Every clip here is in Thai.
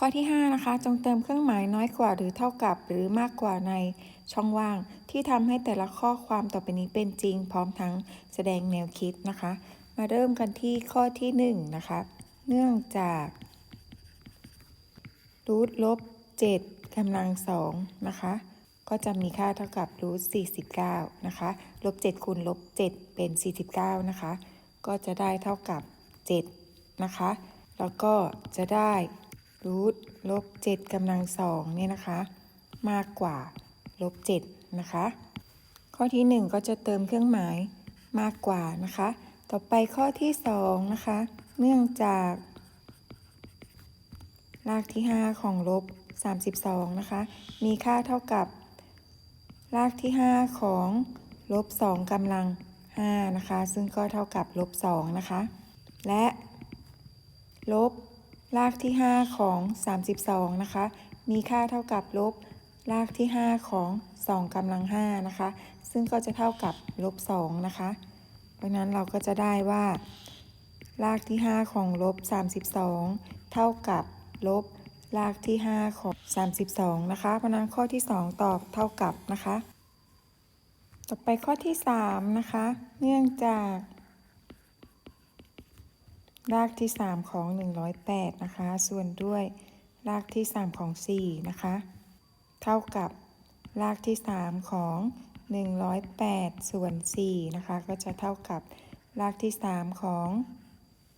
ข้อที่ 5 นะคะ จงเติมเครื่องหมายน้อยกว่าหรือเท่ากับหรือมากกว่าในช่องว่าง ที่ทำให้แต่ละข้อความต่อไปนี้เป็นจริง พร้อมทั้งแสดงแนวคิดนะคะ มาเริ่มกันที่ข้อที่ 1 นะคะ เนื่องจากรูทลบ7กำลังสองนะคะ ก็จะมีค่าเท่ากับรูท49 นะคะ ลบ 7 คูณลบ 7 เป็น 49 นะคะ ก็จะได้เท่ากับ 7 นะคะ แล้วก็จะได้ รูทลบ7กำลังสองเนี่ยนะคะ มากกว่าลบ7นะคะ ข้อที่1ก็จะเติมเครื่องหมายมากกว่านะคะ ต่อไปข้อที่2นะคะ เนื่องจากรากที่ 5 ของลบ 32 นะคะ มีค่าเท่ากับ รากที่ 5 ของลบ 2กำลัง 5 นะคะ ซึ่งก็เท่ากับลบ 2 นะคะ และ ลบ รากที่ 5 ของ 32 นะคะ มีค่าเท่ากับลบรากที่ 5 ของ 2กำลัง5นะคะ ซึ่งก็จะเท่ากับลบ2นะคะ เพราะนั้นเราก็จะได้ว่า รากที่ 5 ของลบ 32 เท่ากับลบรากที่ 5 ของ 32 นะคะ เพราะนั้นข้อที่ 2 ตอบเท่ากับนะคะ ต่อไปข้อที่ 3 นะคะ เนื่องจาก รากที่ 3 ของ 108 นะคะ ส่วนด้วยรากที่ 3 ของ 4 นะคะ เท่ากับรากที่ 3 ของ 108 ส่วน 4 นะคะ ก็จะเท่ากับรากที่ 3 ของ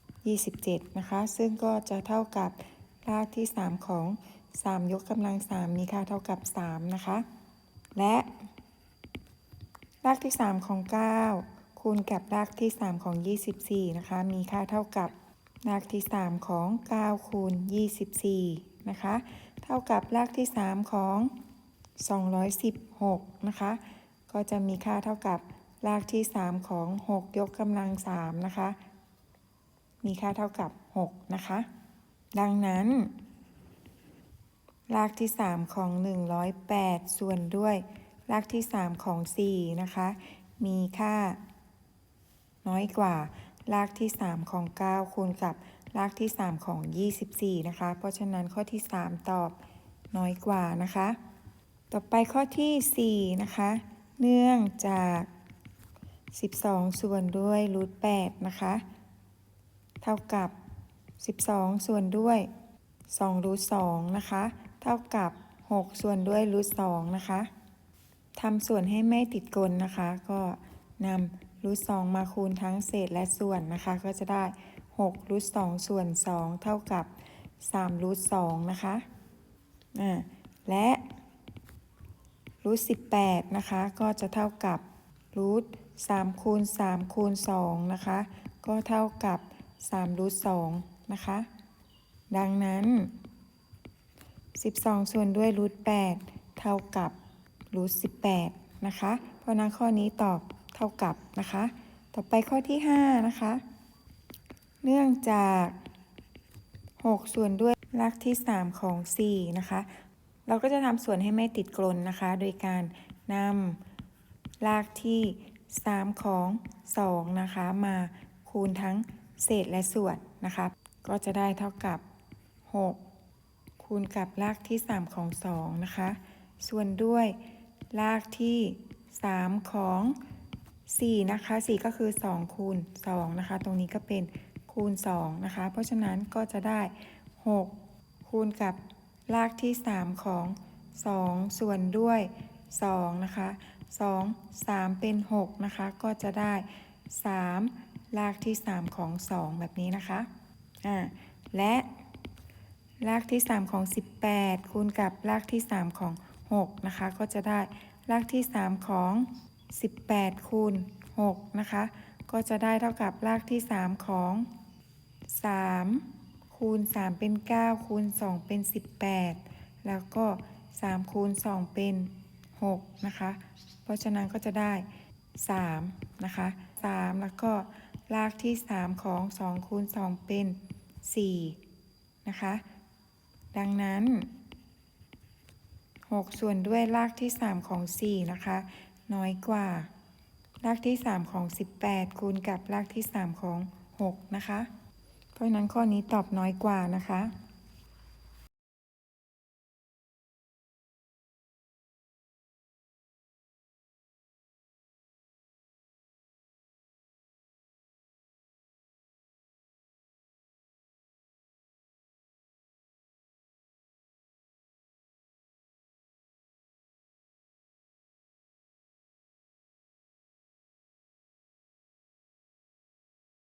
27 นะคะ ซึ่งก็จะเท่ากับรากที่ 3 ของ 3 ยกกำลัง 3 มีค่าเท่ากับ 3 นะคะ และ รากที่ 3 ของ 9 คูณกับรากที่ 3 ของ 24 นะคะ มีค่าเท่ากับรากที่ 3 ของ 9 คูณ 24 นะคะ เท่ากับรากที่ 3 ของ 216 นะคะ ก็จะมีค่าเท่ากับรากที่ 3 ของ 6 ยกกำลัง 3 นะคะ มีค่าเท่ากับ 6 นะคะ ดังนั้น รากที่ 3 ของ 108 ส่วนด้วย รากที่ 3 ของ 4 นะคะ มีค่า น้อยกว่ารากที่ 3 ของ 9 คูณกับรากที่ 3 ของ 24 นะคะ เพราะฉะนั้นข้อที่ 3 ตอบน้อยกว่านะคะ ต่อไปข้อที่ 4 นะคะ เนื่องจาก 12 ส่วนด้วยรูท8นะคะ เท่ากับ 12 ส่วนด้วย2รูท2นะคะ เท่ากับ 6 ส่วนด้วยรูท2นะคะทำส่วนให้ไม่ติดกลนะคะ ก็นำ รูท2มาคูณทั้งเศษและส่วนนะคะ ก็จะได้6รูท2ส่วน 2 เท่ากับ3รูท2นะคะอ่าและรูท18นะคะ ก็จะเท่ากับรูท3คูณ3คูณ2นะคะ ก็เท่ากับ3รูท2นะคะ ดังนั้น12ส่วนด้วยรูท8เท่ากับรูท18นะคะ เพราะนั้นข้อนี้ตอบ เท่ากับนะคะ ต่อไปข้อที่ 5 นะคะ เนื่องจาก 6 ส่วนด้วยรากที่ 3 ของ 4 นะคะ เราก็จะทำส่วนให้ไม่ติดกลนนะคะ โดยการนำรากที่ 3 ของ 2 นะคะ มาคูณทั้งเศษและส่วนนะคะ ก็จะได้เท่ากับ 6 คูณกับรากที่ 3 ของ 2 นะคะ ส่วนด้วยรากที่ 3 ของ 4 นะคะ 4 ก็คือ 2 คูณ 2 นะคะ ตรงนี้ก็เป็นคูณ 2 นะคะ เพราะฉะนั้นก็จะได้ 6 คูณกับรากที่ 3 ของ 2 ส่วนด้วย 2 นะคะ 2 3 เป็น 6 นะคะ ก็จะได้ 3 รากที่ 3 ของ 2 แบบนี้นะคะอ่าและรากที่ 3 ของ 18 คูณกับรากที่ 3 ของ 6 นะคะ ก็จะได้รากที่ 3 ของ 18 คูณ 6 นะคะ ก็จะได้เท่ากับรากที่ 3 ของ 3 คูณ 3 เป็น 9 คูณ 2 เป็น 18 แล้วก็ 3 คูณ 2 เป็น 6 นะคะ เพราะฉะนั้นก็จะได้ 3 นะคะ 3 แล้วก็รากที่ 3 ของ 2 คูณ 2 เป็น 4 นะคะ ดังนั้น 6 ส่วนด้วยรากที่ 3 ของ 4 นะคะ น้อยกว่า รากที่ 3 ของ 18 คูณกับรากที่ 3 ของ 6 นะคะ เพราะฉะนั้นข้อนี้ตอบน้อยกว่านะคะ